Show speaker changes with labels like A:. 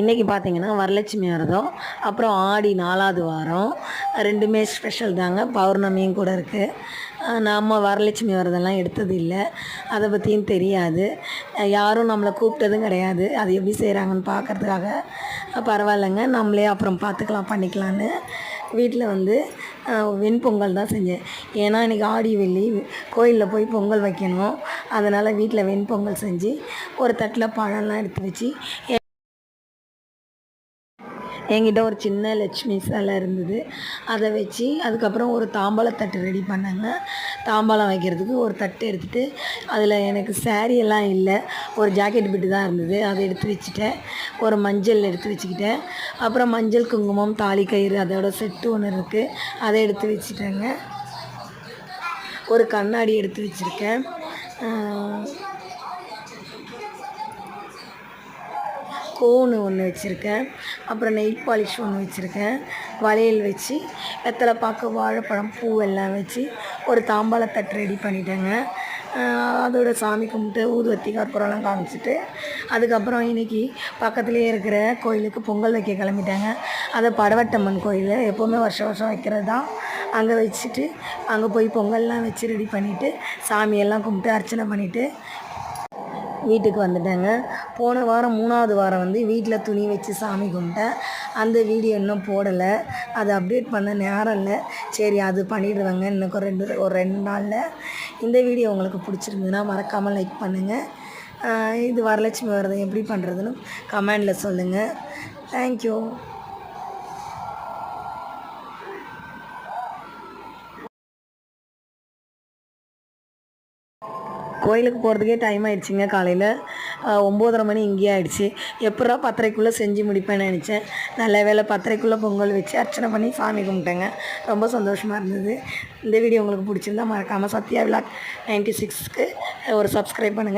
A: இன்றைக்கி பார்த்தீங்கன்னா வரலட்சுமி விரதம் அப்புறம் ஆடி நாலாவது வாரம். ரெண்டுமே ஸ்பெஷல் தாங்க. பௌர்ணமியும் கூட இருக்குது நாம் வரலட்சுமி விரதம்லாம் எடுத்தது இல்லை அதை பற்றியும் தெரியாது. யாரும் நம்மளை கூப்பிட்டதும் கிடையாது. அது எப்படி செய்கிறாங்கன்னு பார்க்கறதுக்காக பரவாயில்லைங்க. நம்மளே அப்புறம் பார்த்துக்கலாம் பண்ணிக்கலான்னு. வீட்டில் வந்து வெண்பொங்கல் தான் செஞ்சேன். ஏன்னா இன்றைக்கி ஆடி வெள்ளி. கோயிலில் போய் பொங்கல் வைக்கணும். அதனால் வீட்டில் வெண்பொங்கல் செஞ்சு ஒரு தட்டில் பழம்லாம் எடுத்து வச்சு என்கிட்ட ஒரு சின்ன லட்சுமி சிலை இருந்தது. அதை வச்சு அதுக்கப்புறம் ஒரு தாம்பாளத்தட்டு ரெடி பண்ணேங்க. தாம்பாளம் வைக்கிறதுக்கு ஒரு தட்டு எடுத்துகிட்டு அதில் எனக்கு சேரீ எல்லாம் இல்லை. ஒரு ஜாக்கெட் பிட்டு தான் இருந்தது. அதை எடுத்து வச்சுட்டேன். ஒரு மஞ்சள் எடுத்து வச்சுக்கிட்டேன். அப்புறம் மஞ்சள் குங்குமம் தாலி கயிறு அதோட செட்டு ஒன்று இருக்குது அதை எடுத்து வச்சுட்டேங்க. ஒரு கண்ணாடி எடுத்து வச்சுருக்கேன். கோனு ஒன்று வச்சுருக்கேன். அப்புறம் நெயில் பாலிஷ் ஒன்று வச்சுருக்கேன். வளையல் வச்சு வெத்தலை பாக்கு வாழைப்பழம் பூ எல்லாம் வச்சு ஒரு தாம்பாளத்தட்டு ரெடி பண்ணிட்டேங்க. அதோட சாமி கும்பிட்டு ஊதுவத்தி கற்பூரம்லாம் காமிச்சிட்டு அதுக்கப்புறம் இன்றைக்கி பக்கத்துலேயே இருக்கிற கோயிலுக்கு பொங்கல் வைக்க கிளம்பிட்டாங்க. அது படவட்டம்மன் கோயில் எப்போவுமே வருஷம் வருஷம் வைக்கிறது தான். அங்கே வச்சுட்டு அங்கே போய் பொங்கல்லாம் வச்சு ரெடி பண்ணிவிட்டு சாமியெல்லாம் கும்பிட்டு அர்ச்சனை பண்ணிவிட்டு வீட்டுக்கு வந்துட்டேங்க. போன வாரம் மூணாவது வாரம் வந்து வீட்டில் துணி வச்சு சாமி கும்பிட்டேன். அந்த வீடியோ இன்னும் போடலை. அதை அப்டேட் பண்ண நேரம் இல்லை. சரி அது பண்ணிடுவேங்க. இன்னும் ஒரு ரெண்டு ஒரு ரெண்டு நாளில் இந்த வீடியோ உங்களுக்கு பிடிச்சிருந்ததுன்னா மறக்காமல் லைக் பண்ணுங்கள் இது வரலட்சுமி விரதம் எப்படி பண்ணுறதுன்னு கமெண்டில் சொல்லுங்கள் தேங்க்யூ கோயிலுக்கு போகிறதுக்கே டைம் ஆகிடுச்சிங்க காலையில். ஒம்போதரை மணி இங்கேயே ஆகிடுச்சி எப்படா பத்தரைக்குள்ளே செஞ்சு முடிப்பேன்னு நினச்சேன். நல்ல வேளை பத்தரைக்குள்ளே பொங்கல் வச்சு அர்ச்சனை பண்ணி சாமி கும்பிட்டேங்க. ரொம்ப சந்தோஷமாக இருந்தது. இந்த வீடியோ உங்களுக்கு பிடிச்சிருந்தா மறக்காமல் சத்யா விழா நைன்ட்டி சிக்ஸ்க்கு ஒரு சப்ஸ்கிரைப் பண்ணுங்கள்